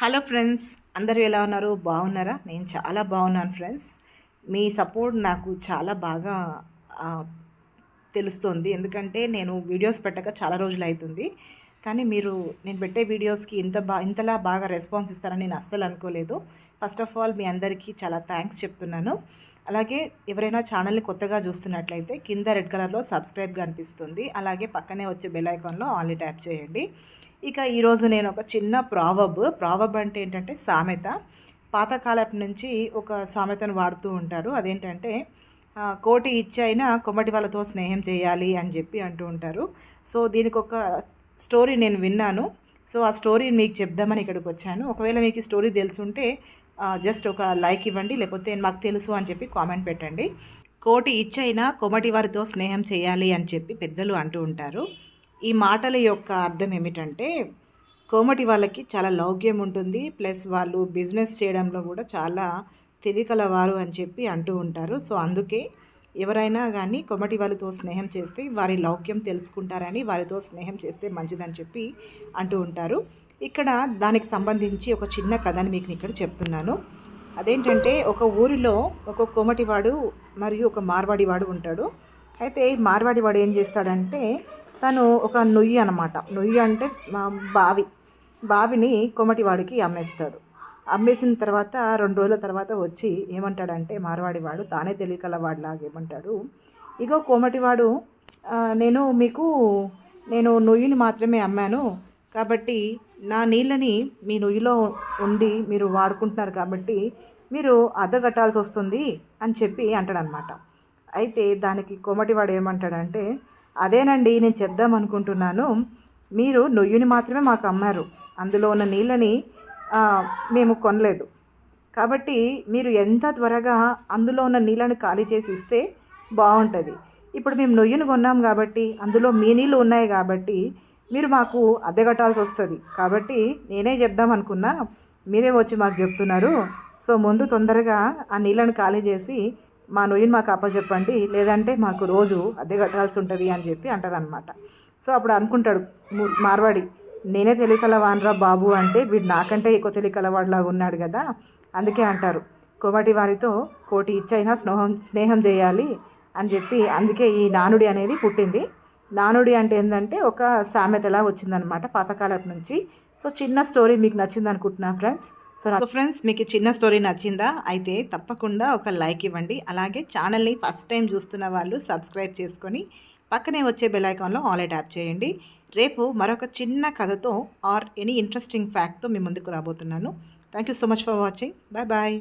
Hello friends అందరూ ఎలా ఉన్నారు? బాగున్నారా? నేను చాలా బాగున్నాను ఫ్రెండ్స్. మీ సపోర్ట్ నాకు చాలా బాగా తెలుస్తుంది. ఎందుకంటే నేను వీడియోస్ పెట్టక చాలా రోజులు అవుతుంది కానీ మీరు నేను పెట్టే వీడియోస్కి ఇంత బా ఇంతలా బాగా రెస్పాన్స్ ఇస్తారని నేను అస్సలు అనుకోలేదు. ఫస్ట్ ఆఫ్ ఆల్ మీ అందరికీ చాలా థ్యాంక్స్ చెప్తున్నాను. అలాగే ఎవరైనా ఛానల్ని కొత్తగా చూస్తున్నట్లయితే కింద రెడ్ కలర్లో సబ్స్క్రైబ్ కనిపిస్తుంది అలాగే పక్కనే వచ్చే బెల్ ఐకాన్లో ఆన్లీ ట్యాప్ చేయండి. ఇక ఈరోజు నేను ఒక చిన్న ప్రావబ్ ప్రావబ్ అంటే ఏంటంటే సామెత. పాతకాలపు నుంచి ఒక సామెతను వాడుతూ ఉంటారు. అదేంటంటే కోటి ఇచ్చైనా కొమ్మటి వాళ్ళతో స్నేహం చేయాలి అని చెప్పి అంటూ ఉంటారు. సో దీనికి ఒక స్టోరీ నేను విన్నాను. సో ఆ స్టోరీని మీకు చెప్దామని ఇక్కడికి వచ్చాను. ఒకవేళ మీకు ఈ స్టోరీ తెలుసుంటే జస్ట్ ఒక లైక్ ఇవ్వండి లేకపోతే మాకు తెలుసు అని చెప్పి కామెంట్ పెట్టండి. కోటి ఇచ్చైనా కొమటి వారితో స్నేహం చేయాలి అని చెప్పి పెద్దలు అంటూ ఉంటారు. ఈ మాటల యొక్క అర్థం ఏమిటంటే కోమటి వాళ్ళకి చాలా లౌక్యం ఉంటుంది. ప్లస్ వాళ్ళు బిజినెస్ చేయడంలో కూడా చాలా తెలివికలవారు అని చెప్పి అంటూ ఉంటారు. సో అందుకే ఎవరైనా కానీ కొమటి వాళ్ళతో స్నేహం చేస్తే వారి లౌక్యం తెలుసుకుంటారని వారితో స్నేహం చేస్తే మంచిదని చెప్పి అంటూ ఉంటారు. ఇక్కడ దానికి సంబంధించి ఒక చిన్న కథని మీకు ఇక్కడ చెప్తున్నాను. అదేంటంటే ఒక ఊరిలో ఒక కోమటివాడు మరియు ఒక మార్వాడివాడు ఉంటాడు. అయితే మార్వాడివాడు ఏం చేస్తాడంటే తను ఒక నొయ్యి అనమాట నొయ్యి అంటే మా బావి. బావిని కొమటివాడికి అమ్మేస్తాడు. అమ్మేసిన తర్వాత రెండు రోజుల తర్వాత వచ్చి ఏమంటాడంటే మార్వాడివాడు తానే తెలియకలవాడిలాగా ఏమంటాడు. ఇగో కోమటివాడు నేను మీకు నేను నొయ్యిని మాత్రమే అమ్మాను. కాబట్టి నా నీళ్ళని మీ నొయ్యిలో ఉండి మీరు వాడుకుంటున్నారు కాబట్టి మీరు అద్దగట్టాల్సి వస్తుంది అని చెప్పి అంటాడనమాట అయితే దానికి కోమటివాడు ఏమంటాడంటే అదేనండి నేను చెప్దాం అనుకుంటున్నాను. మీరు నొయ్యిని మాత్రమే మాకు అమ్మారు. అందులో ఉన్న నీళ్ళని మేము కొనలేదు. కాబట్టి మీరు ఎంత త్వరగా అందులో ఉన్న నీళ్ళని ఖాళీ చేసి ఇస్తే బాగుంటుంది. ఇప్పుడు మేము నొయ్యిని కొన్నాం కాబట్టి అందులో మీ నీళ్ళు ఉన్నాయి కాబట్టి మీరు మాకు అద్దె కట్టాల్సి వస్తుంది. కాబట్టి నేనే చెప్దాం అనుకున్నా. మీరే వచ్చి మాకు చెప్తున్నారు. సో ముందు తొందరగా ఆ నీళ్ళని ఖాళీ చేసి మా నుయ్యని మాకు అప్పచెప్పండి లేదంటే మాకు రోజు అద్దె కట్టాల్సి ఉంటుంది అని చెప్పి అంటదన్నమాట. సో అప్పుడు అనుకుంటాడు మార్వాడి నేనే తెలియకలవానరా బాబు అంటే వీడు నాకంటే ఎక్కువ తెలియకలవాడిలాగా ఉన్నాడు కదా అందుకే అంటారు. కోమటి వారితో కోటి ఇచ్చైనా స్నేహం స్నేహం చేయాలి అని చెప్పి అందుకే ఈ నానుడి అనేది పుట్టింది. నానుడి అంటే ఏంటంటే ఒక సామెతలా వచ్చిందనమాట పాతకాలపు నుంచి. సో చిన్న స్టోరీ మీకు నచ్చింది అనుకుంటున్నా ఫ్రెండ్స్. సో సో ఫ్రెండ్స్ మీకు చిన్న స్టోరీ నచ్చిందా? అయితే తప్పకుండా ఒక లైక్ ఇవ్వండి. అలాగే ఛానల్ని ఫస్ట్ టైం చూస్తున్న వాళ్ళు సబ్స్క్రైబ్ చేసుకొని పక్కనే వచ్చే బెల్ ఐకాన్లో ఆల్ ట్యాప్ చేయండి. రేపు మరొక చిన్న కథతో ఆర్ ఎనీ ఇంట్రెస్టింగ్ ఫ్యాక్ట్తో మీ ముందుకు రాబోతున్నాను. Thank you so much for watching bye bye